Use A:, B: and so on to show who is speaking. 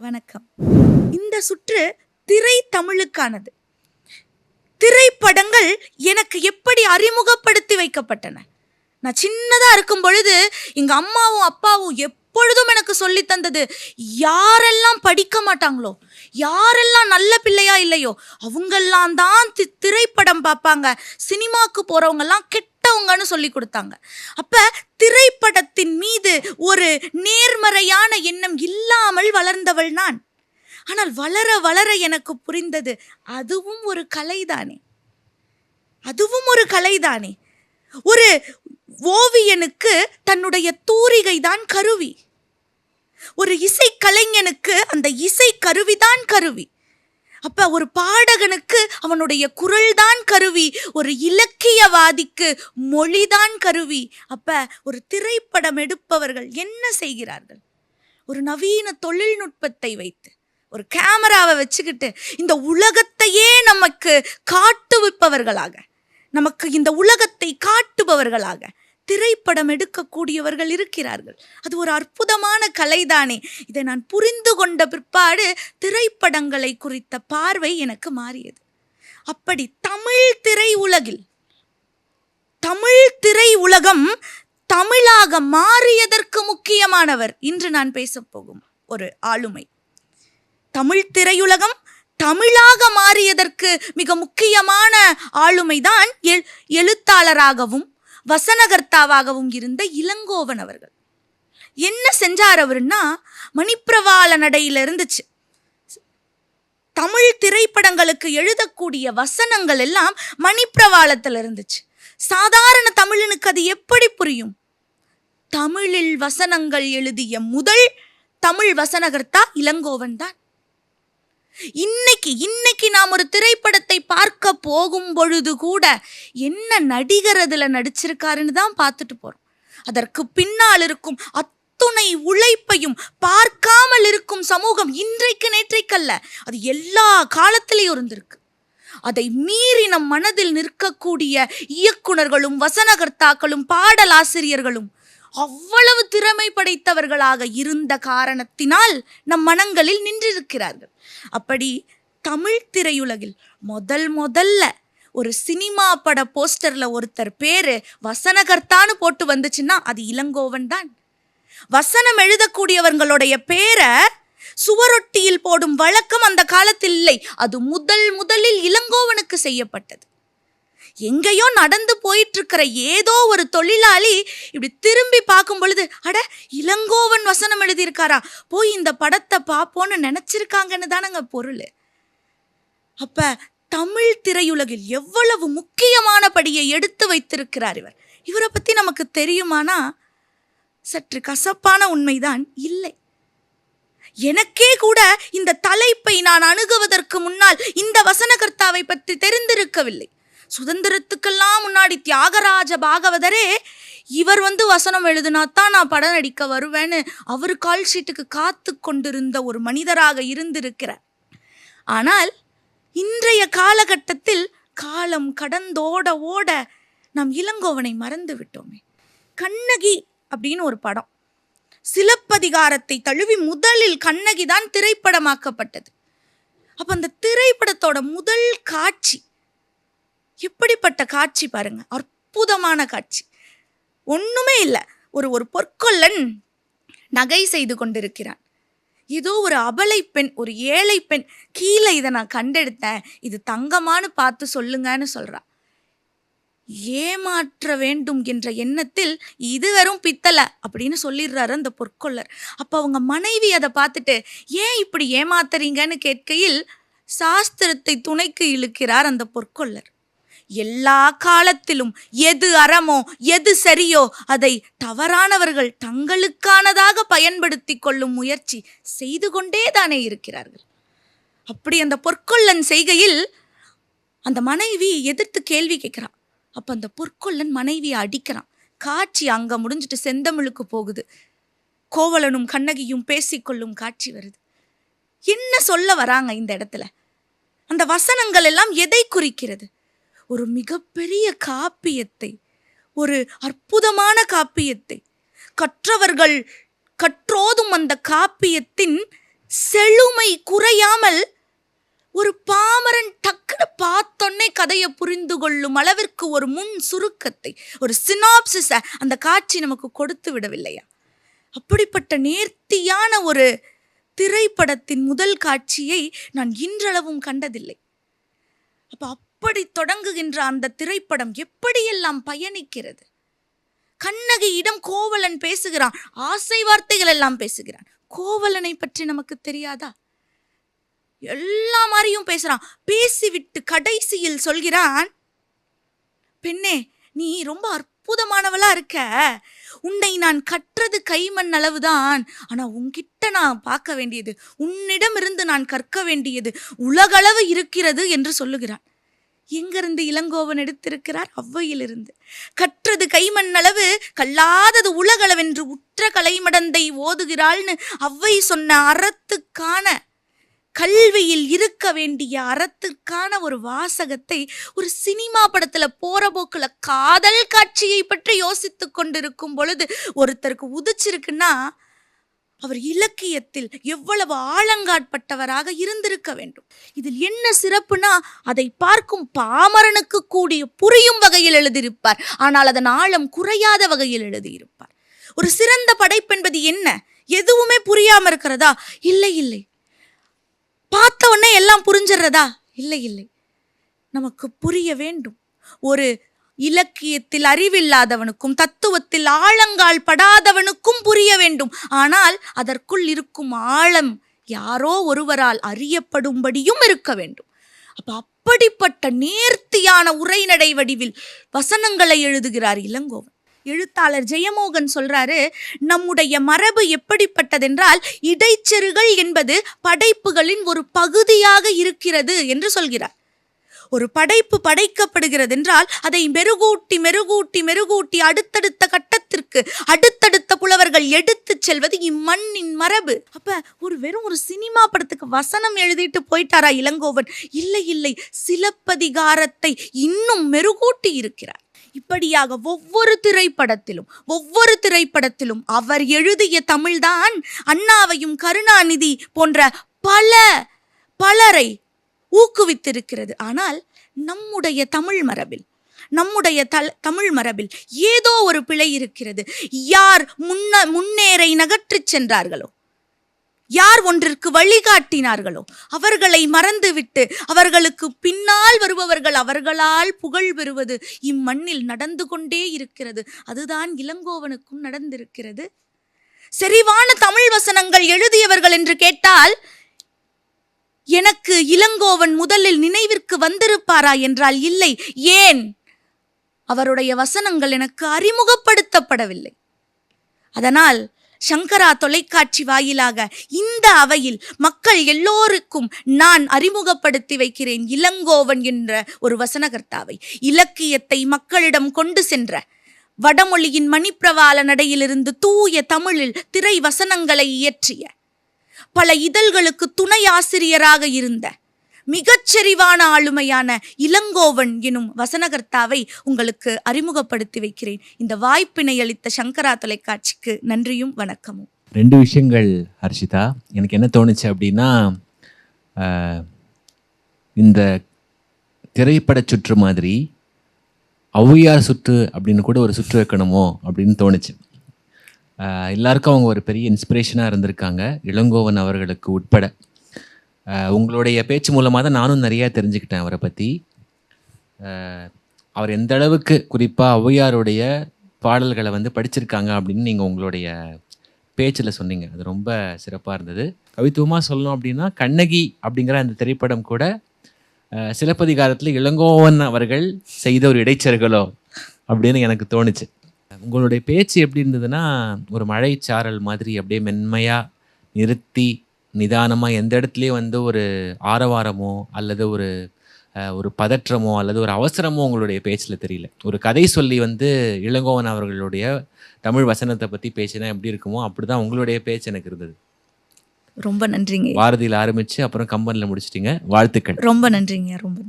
A: வணக்கம். இந்த சுற்று திரை தமிழுக்கானது திரைப்படங்கள் எனக்கு எப்படி அறிமுகப்படுத்தி வைக்கப்பட்டன? நான் சின்னதாக இருக்கும் பொழுது எங்கள் அம்மாவும் அப்பாவும் எப்பொழுதும் எனக்கு சொல்லி தந்தது யாரெல்லாம் படிக்க மாட்டாங்களோ யாரெல்லாம் நல்ல பிள்ளையா இல்லையோ அவங்கெல்லாம் தான் தி- திரைப்படம் பார்ப்பாங்க. சினிமாவுக்கு போகிறவங்கெல்லாம் கெட்ட கெட்டவங்கன்னு சொல்லி கொடுத்தாங்க. அப்ப திரைப்படத்தின் மீது ஒரு நேர்மறையான எண்ணம் இல்லாமல் வளர்ந்தவள் நான். ஆனால் வளர வளர எனக்கு புரிந்தது அதுவும் ஒரு கலைதானே. அதுவும் ஒரு கலைதானே. ஒரு ஓவியனுக்கு தன்னுடைய தூரிகை தான் கருவி. ஒரு இசை கலைஞனுக்கு அந்த இசை கருவிதான் கருவி. அப்ப ஒரு பாடகனுக்கு அவனுடைய குரல் தான் கருவி ஒரு இலக்கியவாதிக்கு மொழிதான் கருவி. அப்ப ஒரு திரைப்படம் எடுப்பவர்கள் என்ன செய்கிறார்கள்? ஒரு நவீன தொழில்நுட்பத்தை வைத்து ஒரு கேமராவை வச்சுக்கிட்டு இந்த உலகத்தையே நமக்கு காட்டுவிப்பவர்களாக நமக்கு இந்த உலகத்தை காட்டுபவர்களாக திரைப்படம் எடுக்கக்கூடியவர்கள் இருக்கிறார்கள். அது ஒரு அற்புதமான கலைதானே. இதை நான் புரிந்து கொண்ட பிற்பாடு திரைப்படங்களை குறித்த பார்வை எனக்கு மாறியது. அப்படி தமிழ் திரை உலகில் தமிழ் திரை உலகம் தமிழாக மாறியதற்கு முக்கியமானவர் இன்று நான் பேசப் போகும் ஒரு ஆளுமை. தமிழ் திரையுலகம் தமிழாக மாறியதற்கு மிக முக்கியமான ஆளுமைதான் எழுத்தாளராகவும் வசனகர்த்தாவாகவும் இருந்த இளங்கோவன் அவர்கள். என்ன செஞ்சார் அவருன்னா மணிப்பிரவாள நடையில இருந்துச்சு தமிழ் திரைப்படங்களுக்கு எழுதக்கூடிய வசனங்கள் எல்லாம் மணிப்பிரவாளத்தில் இருந்துச்சு. சாதாரண தமிழனுக்கு அது எப்படி புரியும்? தமிழில் வசனங்கள் எழுதிய முதல் தமிழ் வசனகர்த்தா இளங்கோவன் தான் இன்னைக்கு இன்னைக்கு நாம் ஒரு திரைப்படத்தை பார்க்க போகும் பொழுது கூட என்ன நடிகர் அதில் நடிச்சிருக்காருன்னு தான் பார்த்துட்டு போகிறோம் அதற்கு பின்னால் இருக்கும் அத்துணை உழைப்பையும் பார்க்காமல் இருக்கும் சமூகம் இன்றைக்கு நேற்றைக்கல்ல அது எல்லா காலத்திலையும் இருந்திருக்கு. அதை மீறி நம் மனதில் நிற்கக்கூடிய இயக்குனர்களும் வசனகர்த்தாக்களும் பாடலாசிரியர்களும் அவ்வளவு திறமை படைத்தவர்களாக இருந்த காரணத்தினால் நம் மனங்களில் நின்றிருக்கிறார்கள். அப்படி தமிழ் திரையுலகில் முதல் முதல்ல ஒரு சினிமா பட போஸ்டர்ல ஒருத்தர் பேரு வசனகர்த்தான்னு போட்டு வந்துச்சுன்னா அது இளங்கோவன் தான். வசனம் எழுதக்கூடியவர்களுடைய பேரை சுவரொட்டியில் போடும் வழக்கம் அந்த காலத்தில் இல்லை. அது முதல் முதலில் இளங்கோவனுக்கு செய்யப்பட்டது. எங்கேயோ நடந்து போயிட்டு இருக்கிற ஏதோ ஒரு தொழிலாளி இப்படி திரும்பி பார்க்கும் பொழுது அட இளங்கோவன் வசனம் எழுதியிருக்காரா? போய் இந்த படத்தை பார்ப்போன்னு நினச்சிருக்காங்கன்னு தானங்க பொருள். அப்ப தமிழ் திரையுலகில் எவ்வளவு முக்கியமான படியை எடுத்து வைத்திருக்கிறார் இவர்? இவரை பற்றி நமக்கு தெரியுமானா? சற்று கசப்பான உண்மைதான் இல்லை. எனக்கே கூட இந்த தலைப்பை நான் அணுகுவதற்கு முன்னால் இந்த வசனகர்த்தாவை பற்றி தெரிந்திருக்கவில்லை. சுதந்திரத்துக்கெல்லாம் முன்னாடி தியாகராஜ பாகவதரே இவர் வந்து வசனம் எழுதுனா தான் நான் படம் நடிக்க வருவேன்னு அவர் கால் ஷீட்டுக்கு காத்து கொண்டிருந்த ஒரு மனிதராக இருந்திருக்கிறார். ஆனால் இன்றைய காலகட்டத்தில் காலம் கடந்தோட ஓட நாம் இளங்கோவனை மறந்து விட்டோமே. கண்ணகி அப்படின்னு ஒரு படம். சிலப்பதிகாரத்தை தழுவி முதலில் கண்ணகி தான் திரைப்படமாக்கப்பட்டது. அப்போ அந்த திரைப்படத்தோட முதல் காட்சி இப்படிப்பட்ட காட்சி பாருங்க. அற்புதமான காட்சி. ஒண்ணுமே இல்லை. ஒரு ஒரு பொற்கொல்லன் நகை செய்து கொண்டிருக்கிறான். ஏதோ ஒரு அபலை பெண் ஒரு ஏழை பெண் கீழே இதை நான் கண்டெடுத்தேன். இது தங்கமான்னு பார்த்து சொல்லுங்கன்னு சொல்றா. ஏமாற்ற வேண்டும் என்ற எண்ணத்தில் இது வெறும் பித்தளை அப்படின்னு சொல்லிடுறாரு அந்த பொற்கொள்ளர் அப்போ அவங்க மனைவி அதை பார்த்துட்டு ஏன் இப்படி ஏமாத்துறீங்கன்னு? கேட்கையில் சாஸ்திரத்தை துணைக்கு இழுக்கிறார் அந்த பொற்கொள்ளர் எல்லா காலத்திலும் எது அறமோ எது சரியோ அதை தவறானவர்கள் தங்களுக்கானதாக பயன்படுத்தி கொள்ளும் முயற்சி செய்து கொண்டே தானே இருக்கிறார்கள். அப்படி அந்த பொற்கொள்ளன் செய்கையில் அந்த மனைவி எதிர்த்து கேள்வி கேட்கிறான். அப்ப அந்த பொற்கொள்ளன் மனைவியை அடிக்கிறான். காட்சி அங்க முடிஞ்சிட்டு செந்தமிழுக்கு போகுது. கோவலனும் கண்ணகியும் பேசிக்கொள்ளும் காட்சி வருது. என்ன சொல்ல வராங்க இந்த இடத்துல? அந்த வசனங்கள் எல்லாம் எதை குறிக்கிறது? ஒரு மிகப்பெரிய காப்பியத்தை ஒரு அற்புதமான காப்பியத்தை. கற்றவர்கள் கற்றோதும் அந்த காப்பியத்தின் செழுமை குறையாமல் ஒரு பாமரன் டக்குன்னு பார்த்தோன்னே கதையை புரிந்து கொள்ளும் அளவிற்கு ஒரு முன் சுருக்கத்தை ஒரு சினாப்சிஸை அந்த காட்சி நமக்கு கொடுத்து விடவில்லையா? அப்படிப்பட்ட நேர்த்தியான ஒரு திரைப்படத்தின் முதல் காட்சியை நான் இன்றளவும் கண்டதில்லை. அப்போ அப்படி தொடங்குகின்ற அந்த திரைப்படம் எப்படியெல்லாம் பயணிக்கிறது? கண்ணகியிடம் கோவலன் பேசுகிறான் ஆசை வார்த்தைகள் எல்லாம் பேசுகிறான். கோவலனை பற்றி நமக்கு தெரியாதா? எல்லா மாதிரியும் பேசுறான். பேசிவிட்டு கடைசியில் சொல்கிறான் பெண்ணே நீ ரொம்ப அற்புதமானவளா இருக்க. உன்னை நான் கற்றது கைமண் அளவுதான். ஆனா உன்கிட்ட நான் பார்க்க வேண்டியது உன்னிடமிருந்து நான் கற்க வேண்டியது உலகளவு இருக்கிறது என்று சொல்லுகிறான். எங்கிருந்து இளங்கோவன் எடுத்திருக்கிறார்? ஔவையிலிருந்து கற்றது கைமண் அளவு கல்லாதது உலகளவென்று உற்ற கலைமடந்தை ஓதுகிறாள்னு ஔவை சொன்ன அறத்துக்கான கல்வியில் இருக்க வேண்டிய அறத்துக்கான ஒரு வாசகத்தை ஒரு சினிமா படத்துல போற போக்குல காதல் காட்சியை பற்றி யோசித்து கொண்டிருக்கும் பொழுது ஒருத்தருக்கு உதிச்சிருக்குன்னா அவர் இலக்கியத்தில் எவ்வளவு ஆழங்காட்பட்டவராக இருந்திருக்க வேண்டும். இதில் என்ன சிறப்புனா அதை பார்க்கும் பாமரனுக்கு கூடிய புரியும் வகையில் எழுதியிருப்பார். ஆனால் அதன் ஆழம் குறையாத வகையில் எழுதியிருப்பார். ஒரு சிறந்த படைப்பென்பது என்ன? எதுவுமே புரியாம இருக்கிறதா? இல்லை இல்லை. பார்த்த உடனே எல்லாம் புரிஞ்சிடுறதா? இல்லை இல்லை. நமக்கு புரிய வேண்டும். ஒரு இலக்கியத்தில் அறிவில்லாதவனுக்கும் தத்துவத்தில் ஆழங்கால் படாதவனுக்கும் புரிய வேண்டும். ஆனால் அதற்குள் இருக்கும் ஆழம் யாரோ ஒருவரால் அறியப்படும்படியும் இருக்க வேண்டும். அப்போ அப்படிப்பட்ட நேர்த்தியான உரைநடை வடிவில் வசனங்களை எழுதுகிறார் இளங்கோவன். எழுத்தாளர் ஜெயமோகன் சொல்றாரு நம்முடைய மரபு எப்படிப்பட்டதென்றால் இடைச்செருகள் என்பது படைப்புகளின் ஒரு பகுதியாக இருக்கிறது என்று சொல்கிறார். ஒரு படைப்பு படைக்கப்படுகிறது என்றால் அதை மெருகூட்டி மெருகூட்டி மெருகூட்டி அடுத்தடுத்த கட்டத்திற்கு அடுத்தடுத்த புலவர்கள் எடுத்துச் செல்வது இம்மண்ணின் மரபு. அப்ப ஒரு வெறும் ஒரு சினிமா படத்துக்கு வசனம் எழுதிட்டு போயிட்டாரா இளங்கோவன்? இல்லை இல்லை. சிலப்பதிகாரத்தை இன்னும் மெருகூட்டி இருக்கிறார். இப்படியாக ஒவ்வொரு திரைப்படத்திலும் ஒவ்வொரு திரைப்படத்திலும் அவர் எழுதிய தமிழ்தான் அண்ணாவையும் கருணாநிதி போன்ற பல பலரை ஊக்குவித்திருக்கிறது. ஆனால் நம்முடைய தமிழ் மரபில் நம்முடைய தல் தமிழ் மரபில் ஏதோ ஒரு பிழை இருக்கிறது. யார் முன்ன முன்னேறை நகற்றிச் சென்றார்களோ யார் ஒன்றிற்கு வழிகாட்டினார்களோ அவர்களை மறந்துவிட்டு அவர்களுக்கு பின்னால் வருபவர்கள் அவர்களால் புகழ் பெறுவது இம்மண்ணில் நடந்து கொண்டே இருக்கிறது. அதுதான் இளங்கோவனுக்கும் நடந்திருக்கிறது. செறிவான தமிழ் வசனங்கள் எழுதியவர்கள் என்று கேட்டால் எனக்கு இளங்கோவன் முதலில் நினைவிற்கு வந்திருப்பாரா என்றால் இல்லை. ஏன்? அவருடைய வசனங்கள் எனக்கு அறிமுகப்படுத்தப்படவில்லை. அதனால் சங்கரா தொலைக்காட்சி வாயிலாக இந்த அவையில் மக்கள் எல்லோருக்கும் நான் அறிமுகப்படுத்தி வைக்கிறேன் இளங்கோவன் என்ற ஒரு வசனகர்த்தாவை. இலக்கியத்தை மக்களிடம் கொண்டு சென்ற வடமொழியின் மணிப்பிரவாள நடையிலிருந்து தூய தமிழில் திரை வசனங்களை இயற்றிய பல இதழ்களுக்கு துணை ஆசிரியராக இருந்த மிகச்செறிவான ஆளுமையான இளங்கோவன் எனும் வசனகர்த்தாவை உங்களுக்கு அறிமுகப்படுத்தி வைக்கிறேன். இந்த வாய்ப்பினை அளித்த சங்கரா தொலைக்காட்சிக்கு நன்றியும் வணக்கமும்.
B: ரெண்டு விஷயங்கள் ஹர்ஷிதா. எனக்கு என்ன தோணுச்சு அப்படின்னா ஆஹ், இந்த திரைப்பட சுற்று மாதிரி ஔவையார் சுற்று அப்படின்னு கூட ஒரு சுற்று வைக்கணுமோ அப்படின்னு தோணுச்சு. எல்லாருக்கும் அவங்க ஒரு பெரிய இன்ஸ்பிரேஷனாக இருந்திருக்காங்க. இளங்கோவன் அவர்களுக்கு உட்பட. உங்களுடைய பேச்சு மூலமாக தான் நானும் நிறையா தெரிஞ்சுக்கிட்டேன் அவரை பற்றி அவர் எந்த அளவுக்கு குறிப்பாக ஔவையாருடைய பாடல்களை வந்து படிச்சிருக்காங்க அப்படின்னு நீங்கள் உங்களுடைய பேச்சில் சொன்னீங்க. அது ரொம்ப சிறப்பாக இருந்தது. கவித்துவமாக சொல்லணும் அப்படின்னா கண்ணகி அப்படிங்கிற அந்த திரைப்படம் கூட சிலப்பதிகாரத்தில் இளங்கோவன் அவர்கள் செய்த ஒரு இடைச்சர்களோ அப்படின்னு எனக்கு தோணுச்சு. உங்களுடைய பேச்சு எப்படி இருந்ததுன்னா ஒரு மழைச்சாரல் மாதிரி அப்படியே மென்மையாக நிறுத்தி நிதானமாக எந்த இடத்துலையும் வந்து ஒரு ஆரவாரமோ அல்லது ஒரு ஒரு பதற்றமோ அல்லது ஒரு அவசரமோ உங்களுடைய பேச்சில் தெரியல. ஒரு கதை சொல்லி வந்து இளங்கோவன் அவர்களுடைய தமிழ் வசனத்தை பற்றி பேசினா எப்படி இருக்குமோ அப்படி தான் உங்களுடைய பேச்சு எனக்கு இருந்தது.
A: ரொம்ப நன்றிங்க.
B: பாரதியில் ஆரம்பித்து அப்புறம் கம்பனில் முடிச்சிட்டிங்க. வாழ்த்துக்கள்.
A: ரொம்ப நன்றிங்க ரொம்ப